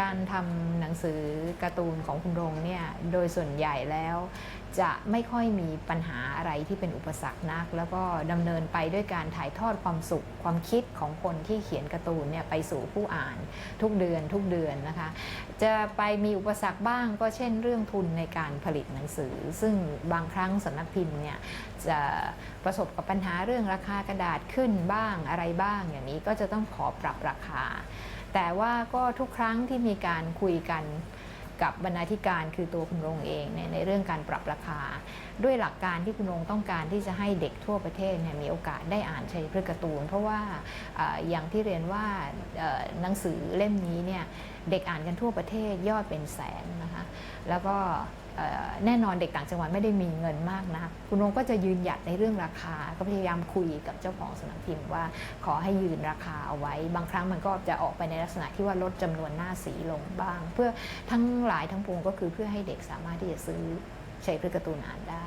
การทำหนังสือการ์ตูนของคุณรงเนี่ยโดยส่วนใหญ่แล้ว จะไม่ค่อยมีปัญหาอะไรที่เป็นอุปสรรคนัก แล้วก็ดำเนินไปด้วยการถ่ายทอดความสุข ความคิดของคนที่เขียนการ์ตูนเนี่ยไปสู่ผู้อ่านทุกเดือนทุกเดือนนะคะ จะไปมีอุปสรรคบ้างก็เช่นเรื่องทุนในการผลิตหนังสือ ซึ่งบางครั้งสำนักพิมพ์เนี่ยจะประสบกับปัญหาเรื่องราคากระดาษขึ้นบ้างอะไรบ้างอย่างนี้ก็จะต้องขอปรับราคา แต่ว่าก็ทุกครั้งที่มีการคุยกันกับบรรณาธิการคือตัวคุณรงเองเนี่ยในเรื่องการปรับราคา ด้วยหลักการที่คุณรงต้องการที่จะให้เด็กทั่วประเทศเนี่ยมีโอกาสได้อ่านชัยพฤกษ์การ์ตูน เพราะว่าออย่างที่เรียนว่าหนังสือเล่มนี้เนี่ยเด็กอ่านกันทั่วประเทศยอดเป็นแสนนะคะแล้วก็ แน่นอนเด็กต่างจังหวัดไม่ได้มีเงินมากนะคุณรงก็จะยืนหยัดในเรื่องราคา ก็พยายามคุยกับเจ้าของสำนักพิมพ์ว่า ขอให้ยืนราคาเอาไว้ บางครั้งมันก็จะออกไปในลักษณะที่ว่าลดจำนวนหน้าสีลงบ้าง เพื่อทั้งหลายทั้งปวงก็คือเพื่อให้เด็กสามารถที่จะซื้อชัยพฤกษ์การ์ตูนอ่านได้